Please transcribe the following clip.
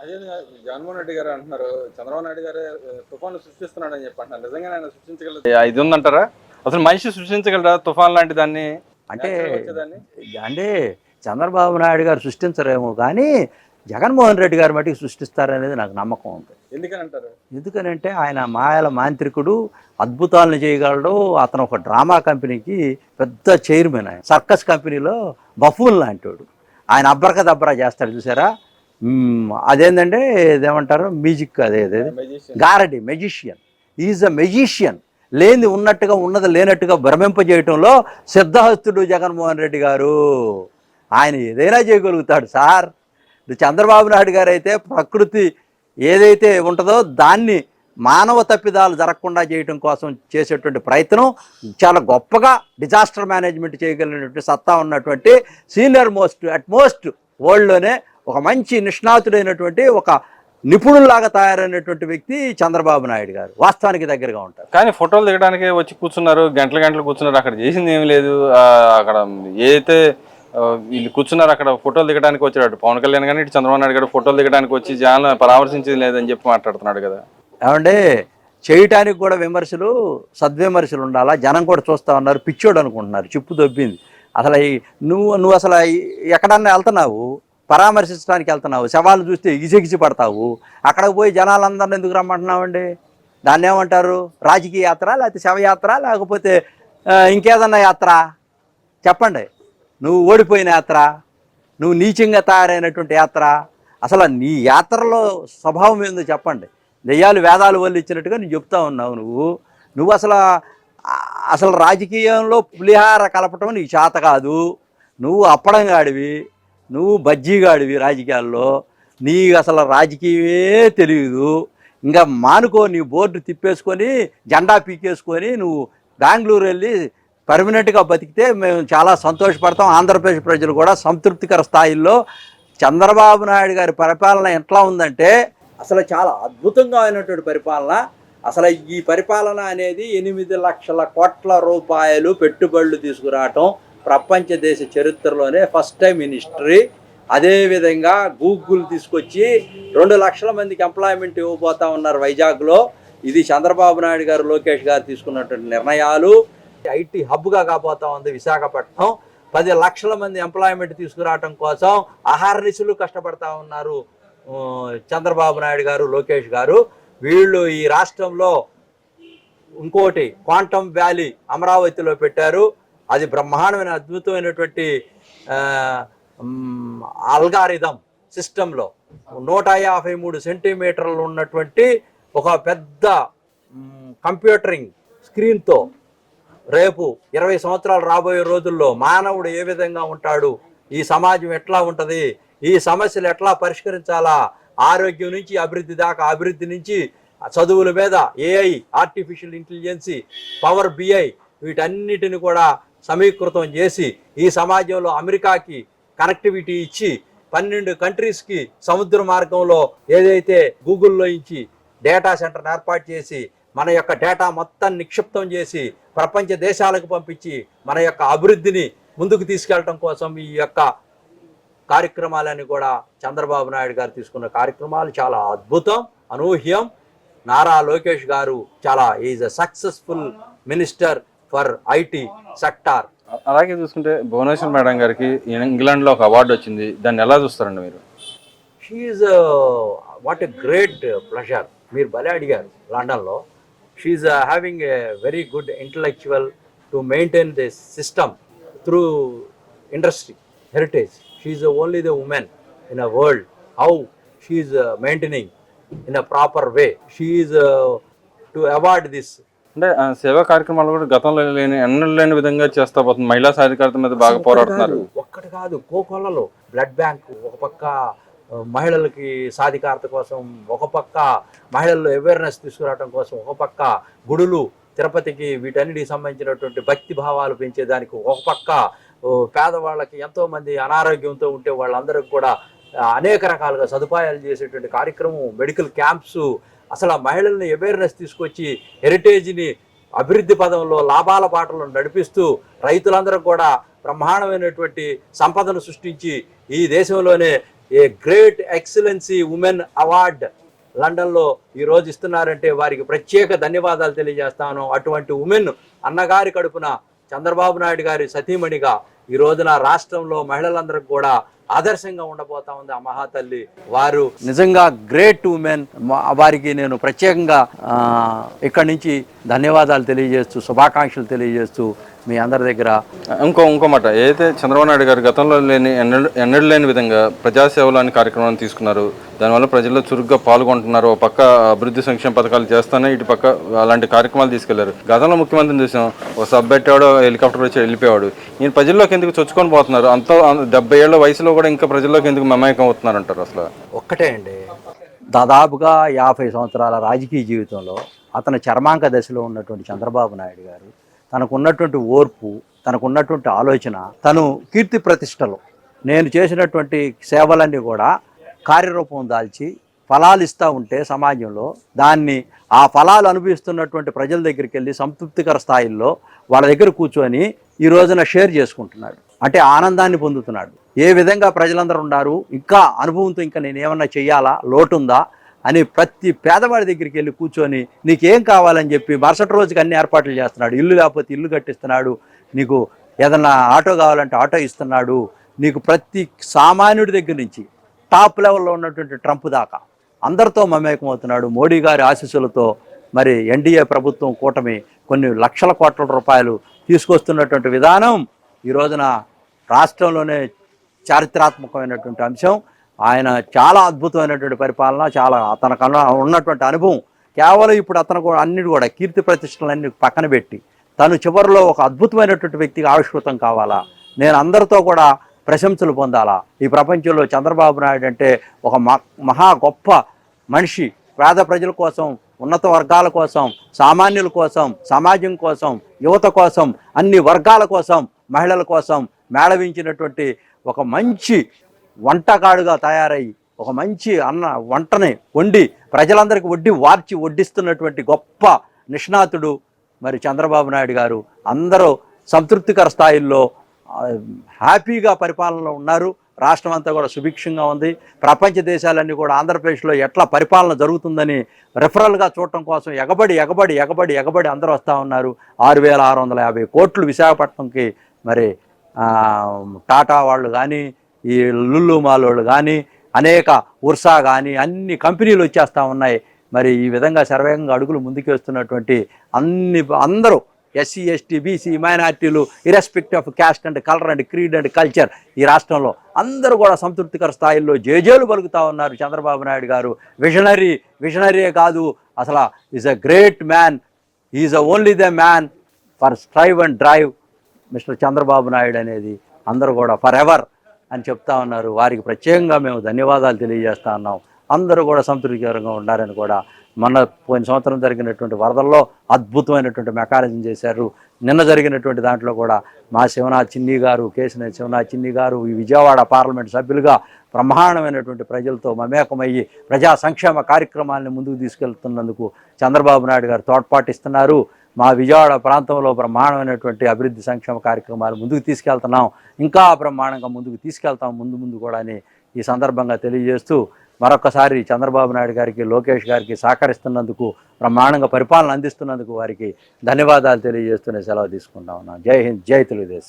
అదే జగన్మోహన్ రెడ్డి గారు అంటున్నారు. చంద్రబాబు నాయుడు గారు తుఫాను సృష్టిస్తున్నాడని చెప్పి అంటున్నారు. నిజంగా ఆయన సృష్టించగలరు? ఇది ఉందంటారా? అసలు మనిషి సృష్టించగలరా తుఫాన్ లాంటి దాన్ని? అంటే అంటే చంద్రబాబు నాయుడు గారు సృష్టించరేమో కానీ జగన్మోహన్ రెడ్డి గారు మటుకు సృష్టిస్తారనేది నాకు నమ్మకం ఉంది. ఎందుకని అంటారు? ఎందుకనంటే ఆయన మాయల మాంత్రికుడు అద్భుతాలను చేయగలడు. అతను ఒక డ్రామా కంపెనీకి పెద్ద చైర్మన్ ఆయన. సర్కస్ కంపెనీలో బఫూన్ లాంటివాడు ఆయన అబ్రక దబ్రా చేస్తాడు చూసారా? అదేంటంటే ఇదేమంటారు మ్యూజిక్ అదే అదే గారడి మెజిషియన్ ఈజ్ అ మెజిషియన్ లేని ఉన్నట్టుగా ఉన్నది లేనట్టుగా భ్రమింపజేయటంలో సిద్ధహస్తుడు జగన్మోహన్ రెడ్డి గారు ఆయన ఏదైనా చేయగలుగుతాడు సార్. చంద్రబాబు నాయుడు గారు అయితే ప్రకృతి ఏదైతే ఉంటుందో దాన్ని మానవ తప్పిదాలు జరగకుండా చేయటం కోసం చేసేటువంటి ప్రయత్నం చాలా గొప్పగా డిజాస్టర్ మేనేజ్మెంట్ చేయగలిగినటువంటి సత్తా ఉన్నటువంటి సీనియర్ మోస్ట్ అట్ మోస్ట్ వరల్డ్లోనే ఒక మంచి నిష్ణాతుడైనటువంటి ఒక నిపుణుల్లాగా తయారైనటువంటి వ్యక్తి చంద్రబాబు నాయుడు గారు. వాస్తవానికి దగ్గరగా ఉంటారు. కానీ ఫోటోలు దిగడానికి వచ్చి కూర్చున్నారు గంటల గంటలు కూర్చున్నారు అక్కడ చేసింది ఏమీ లేదు. అక్కడ ఏదైతే వీళ్ళు కూర్చున్నారు అక్కడ ఫోటోలు దిగడానికి వచ్చాడు పవన్ కళ్యాణ్ కానీ ఇటు చంద్రబాబు నాయుడు గారు ఫోటోలు దిగడానికి వచ్చి జనాలను పరామర్శించేది లేదని చెప్పి మాట్లాడుతున్నాడు కదా. ఏమంటే చేయటానికి కూడా విమర్శలు సద్విమర్శలు ఉండాలా? జనం కూడా చూస్తా ఉన్నారు పిచ్చోడు అనుకుంటున్నారు చిప్పు దొబ్బింది. అసలు నువ్వు నువ్వు అసలు ఎక్కడన్నా వెళ్తున్నావు? పరామర్శించడానికి వెళ్తున్నావు. శవాలు చూస్తే ఇగిసిగిసి పడతావు. అక్కడికి పోయి జనాలందరిని ఎందుకు రమ్మంటున్నావండి? దాన్ని ఏమంటారు? రాజకీయ యాత్ర లేకపోతే శవయాత్ర లేకపోతే ఇంకేదన్నా యాత్ర? చెప్పండి. నువ్వు ఓడిపోయిన యాత్ర నువ్వు నీచంగా తయారైనటువంటి యాత్ర అసలు నీ యాత్రలో స్వభావం ఏందో చెప్పండి. దెయ్యాలు వేదాలు వల్ల ఇచ్చినట్టుగా నువ్వు చెప్తా ఉన్నావు నువ్వు. నువ్వు అసలు అసలు రాజకీయంలో పులిహార కలపటం నీకు చేత కాదు. నువ్వు అప్పడంగాడివి. నువ్వు బజ్జీగాడివి రాజకీయాల్లో నీకు అసలు రాజకీయమే తెలియదు ఇంకా మానుకో నీ బోర్డు తిప్పేసుకొని జెండా పీకేసుకొని నువ్వు బెంగళూరు వెళ్ళి పర్మనెంట్గా బతికితే మేము చాలా సంతోషపడతాం. ఆంధ్రప్రదేశ్ ప్రజలు కూడా సంతృప్తికర స్థాయిలో చంద్రబాబు నాయుడు గారి పరిపాలన ఎట్లా ఉందంటే అసలు చాలా అద్భుతంగా అయినటువంటి పరిపాలన. అసలు ఈ పరిపాలన అనేది ఎనిమిది లక్షల కోట్ల రూపాయలు పెట్టుబడులు తీసుకురావటం. ప్రపంచ దేశ చరిత్రలోనే ఫస్ట్ టైం ఇన్ హిస్టరీ అదేవిధంగా గూగుల్ తీసుకొచ్చి రెండు లక్షల మందికి ఎంప్లాయ్మెంట్ ఇవ్వబోతా ఉన్నారు వైజాగ్లో. ఇది చంద్రబాబు నాయుడు గారు లోకేష్ గారు తీసుకున్నటువంటి నిర్ణయాలు. ఐటీ హబ్గా కాబోతా ఉంది విశాఖపట్నం. పది లక్షల మంది ఎంప్లాయ్మెంట్ తీసుకురావటం కోసం అహర్నిశలు కష్టపడతా ఉన్నారు చంద్రబాబు నాయుడు గారు లోకేష్ గారు. వీళ్ళు ఈ రాష్ట్రంలో ఇంకోటి క్వాంటమ్ వ్యాలీ అమరావతిలో పెట్టారు. అది బ్రహ్మాండమైన అద్భుతమైనటువంటి అల్గారిథం సిస్టంలో నూట యాభై మూడు సెంటీమీటర్లు ఉన్నటువంటి ఒక పెద్ద కంప్యూటరింగ్ స్క్రీన్తో రేపు ఇరవై సంవత్సరాలు రాబోయే రోజుల్లో మానవుడు ఏ విధంగా ఉంటాడు? ఈ సమాజం ఎట్లా ఉంటుంది? ఈ సమస్యలు ఎట్లా పరిష్కరించాలా? ఆరోగ్యం నుంచి అభివృద్ధి దాకా అభివృద్ధి నుంచి చదువుల మీద AI artificial intelligence power BI వీటన్నిటిని కూడా సమీకృతం చేసి ఈ సమాజంలో అమెరికాకి కనెక్టివిటీ ఇచ్చి పన్నెండు కంట్రీస్కి సముద్ర మార్గంలో ఏదైతే గూగుల్లో ఇచ్చి డేటా సెంటర్ ఏర్పాటు చేసి మన యొక్క డేటా మొత్తం నిక్షిప్తం చేసి ప్రపంచ దేశాలకు పంపించి మన యొక్క అభివృద్ధిని ముందుకు తీసుకెళ్ళటం కోసం ఈ యొక్క కార్యక్రమాలని కూడా చంద్రబాబు నాయుడు గారు తీసుకున్న కార్యక్రమాలు చాలా అద్భుతం అనూహ్యం. నారా లోకేష్ గారు చాలా is a successful minister. For IT sector. అలాగే చూసుకుంటే భువనేశ్వర్ మేడం గారికి ఇంగ్లాండ్లో ఒక అవార్డు వచ్చింది. దాన్ని ఎలా చూస్తారండి మీరు? She what a great pleasure మీరు భలే అడిగారు లండన్లో. She having a very good intellectual to maintain this system through industry heritage she only the women in a world how she maintaining in a proper way she to award this అంటే సేవా కార్యక్రమాలు కూడా గతంలో లేని ఎన్నడూ లేని విధంగా చేస్తా పోతుంది. మహిళా సాధికారత మీద బాగా పోరాడుతున్నారు. ఒక్కటి కాదు కోకొల్లలో బ్లడ్ బ్యాంక్ ఒక పక్క మహిళలకి సాధికారత కోసం ఒక పక్క మహిళల్లో అవేర్నెస్ తీసుకురావడం కోసం ఒక పక్క గుడులు తిరుపతికి వీటన్నిటికి సంబంధించినటువంటి భక్తి భావాలు పెంచేదానికి ఒక పక్క పేదవాళ్ళకి ఎంతో మంది అనారోగ్యంతో ఉంటే వాళ్ళందరికీ కూడా అనేక రకాలుగా సదుపాయాలు చేసేటువంటి కార్యక్రమం మెడికల్ క్యాంప్స్ అసలు ఆ మహిళల్ని అవేర్నెస్ తీసుకొచ్చి హెరిటేజ్ని అభివృద్ధి పదంలో లాభాల పాటలను నడిపిస్తూ రైతులందరూ కూడా బ్రహ్మాండమైనటువంటి సంపదను సృష్టించి ఈ దేశంలోనే a great excellency women award లండన్లో ఈరోజు ఇస్తున్నారంటే వారికి ప్రత్యేక ధన్యవాదాలు తెలియజేస్తాను. అటువంటి ఉమెన్ అన్నగారి కడుపున చంద్రబాబు నాయుడు గారి సతీమణిగా ఈ రోజున రాష్ట్రంలో మహిళలందరికీ కూడా ఆదర్శంగా ఉండబోతా ఉంది ఆ మహాతల్లి. వారు నిజంగా గ్రేట్ ఉమెన్ వారికి నేను ప్రత్యేకంగా ఇక్కడి నుంచి ధన్యవాదాలు తెలియజేస్తూ శుభాకాంక్షలు తెలియజేస్తూ మీ అందరి దగ్గర ఇంకో ఇంకో మాట. ఏదైతే చంద్రబాబు నాయుడు గారు గతంలో లేని ఎన్నడూ లేని విధంగా ప్రజాసేవలు అనే కార్యక్రమాన్ని తీసుకున్నారు దానివల్ల ప్రజల్లో చురుగ్గా పాల్గొంటున్నారు ఒక పక్క అభివృద్ధి సంక్షేమ పథకాలు చేస్తానే ఇటు పక్క అలాంటి కార్యక్రమాలు తీసుకెళ్ళారు. గతంలో ముఖ్యమంత్రిని చూసాం ఒక సబ్ పెట్టాడు హెలికాప్టర్ వచ్చి వెళ్ళిపోయాడు ఈయన ప్రజల్లోకి ఎందుకు చొచ్చుకొని పోతున్నారు? అంత డెబ్బై ఏళ్ళ వయసులో కూడా ఇంకా ప్రజల్లోకి ఎందుకు మమేకం అవుతున్నారు అంటారు అసలు? ఒక్కటే అండి. దాదాపుగా యాభై సంవత్సరాల రాజకీయ జీవితంలో అతను చర్మాంక దశలో ఉన్నటువంటి చంద్రబాబు నాయుడు గారు తనకున్నటువంటి ఓర్పు తనకున్నటువంటి ఆలోచన తను కీర్తి ప్రతిష్టలు నేను చేసినటువంటి సేవలన్నీ కూడా కార్యరూపం దాల్చి ఫలాలు ఇస్తూ ఉంటే సమాజంలో దాన్ని ఆ ఫలాలు అనుభవిస్తున్నటువంటి ప్రజల దగ్గరికి వెళ్ళి సంతృప్తికర స్థాయిల్లో వాళ్ళ దగ్గర కూర్చొని ఈ రోజున షేర్ చేసుకుంటున్నాడు. అంటే ఆనందాన్ని పొందుతున్నాడు. ఏ విధంగా ప్రజలందరూ ఉన్నారు? ఇంకా అనుభవంతో ఇంకా నేను ఏమన్నా చెయ్యాలా? లోటుందా? అని ప్రతి పేదవాడి దగ్గరికి వెళ్ళి కూర్చొని నీకేం కావాలని చెప్పి మరుసటి రోజుకి అన్ని ఏర్పాట్లు చేస్తున్నాడు. ఇల్లు లేకపోతే ఇల్లు కట్టిస్తున్నాడు. నీకు ఏదన్నా ఆటో కావాలంటే ఆటో ఇస్తున్నాడు. నీకు ప్రతి సామాన్యుడి దగ్గర నుంచి టాప్ లెవెల్లో ఉన్నటువంటి ట్రంప్ దాకా అందరితో మమేకం అవుతున్నాడు మోడీ గారి ఆశీస్సులతో మరి ఎన్డీఏ ప్రభుత్వం కూటమి కొన్ని లక్షల కోట్ల రూపాయలు తీసుకొస్తున్నటువంటి విధానం ఈ రోజున రాష్ట్రంలోనే చారిత్రాత్మకమైనటువంటి అంశం. ఆయన చాలా అద్భుతమైనటువంటి పరిపాలన చాలా అతనికన్నా ఉన్నటువంటి అనుభవం. కేవలం ఇప్పుడు అతను కూడా అన్నిటి కూడా కీర్తి ప్రతిష్టలన్నీ పక్కన పెట్టి తను చివరిలో ఒక అద్భుతమైనటువంటి వ్యక్తిగా ఆవిష్కృతం కావాలా? నేను అందరితో కూడా ప్రశంసలు పొందాలా? ఈ ప్రపంచంలో చంద్రబాబు నాయుడు అంటే ఒక మ- మహా గొప్ప మనిషి. పేద ప్రజల కోసం ఉన్నత వర్గాల కోసం సామాన్యుల కోసం సమాజం కోసం యువత కోసం అన్ని వర్గాల కోసం మహిళల కోసం మేళవించినటువంటి ఒక మంచి వంటకాడుగా తయారయ్యి ఒక మంచి అన్న వంటని వండి ప్రజలందరికీ వడ్డీ వార్చి వడ్డిస్తున్నటువంటి గొప్ప నిష్ణాతుడు మరి చంద్రబాబు నాయుడు గారు. అందరూ సంతృప్తికర స్థాయిల్లో హ్యాపీగా పరిపాలనలో ఉన్నారు. రాష్ట్రం అంతా కూడా సుభిక్షంగా ఉంది. ప్రపంచ దేశాలన్నీ కూడా ఆంధ్రప్రదేశ్లో ఎట్లా పరిపాలన జరుగుతుందని రెఫరల్గా చూడటం కోసం ఎగబడి ఎగబడి ఎగబడి ఎగబడి అందరూ వస్తూ ఉన్నారు. ఆరు వేల ఆరు వందల యాభై కోట్లు విశాఖపట్నంకి మరి టాటా వాళ్ళు కానీ ఈ లుల్లు మాల్ వాళ్ళు కానీ అనేక ఉర్సా కానీ అన్ని కంపెనీలు వచ్చేస్తూ ఉన్నాయి. మరి ఈ విధంగా సర్వేగంగా అడుగులు ముందుకేస్తున్నటువంటి అన్ని అందరూ ఎస్సీ ఎస్టీ బీసీ మైనార్టీలు irrespective of caste and colour and creed and culture ఈ రాష్ట్రంలో అందరూ కూడా సంతృప్తికర స్థాయిల్లో జేజేలు పలుకుతూ ఉన్నారు చంద్రబాబు నాయుడు గారు. విజనరీ విజనరీయే కాదు. అసలు is a great man is a only the man for strive and drive mister Chandrababu Naidu అనేది అందరూ కూడా ఫర్ ఎవర్ అని చెప్తా ఉన్నారు. వారికి ప్రత్యేకంగా మేము ధన్యవాదాలు తెలియజేస్తా ఉన్నాం. అందరూ కూడా సంతృప్తికరంగా ఉండాలని కూడా మొన్న పోయిన సంవత్సరం జరిగినటువంటి వరదల్లో అద్భుతమైనటువంటి మెకానిజం చేశారు. నిన్న జరిగినటువంటి దాంట్లో కూడా మా శివనాథ్ చిన్ని గారు కేసినేని శివనాథ్ చిన్ని గారు ఈ విజయవాడ పార్లమెంట్ సభ్యులుగా బ్రహ్మాండమైనటువంటి ప్రజలతో మమేకమయ్యి ప్రజా సంక్షేమ కార్యక్రమాలను ముందుకు తీసుకెళ్తున్నందుకు చంద్రబాబు నాయుడు గారు తోడ్పాటిస్తున్నారు మా విజయవాడ ప్రాంతంలో బ్రహ్మాండమైనటువంటి అభివృద్ధి సంక్షేమ కార్యక్రమాలు ముందుకు తీసుకెళ్తున్నాం. ఇంకా బ్రహ్మాండంగా ముందుకు తీసుకెళ్తాం. ముందు ముందు కూడా అని ఈ సందర్భంగా తెలియజేస్తూ మరొకసారి చంద్రబాబు నాయుడు గారికి లోకేష్ గారికి సహకరిస్తున్నందుకు బ్రహ్మాండంగా పరిపాలన అందిస్తున్నందుకు వారికి ధన్యవాదాలు తెలియజేస్తూనే సెలవు తీసుకుంటా ఉన్నాను. జై హింద్ జై తెలుగుదేశం.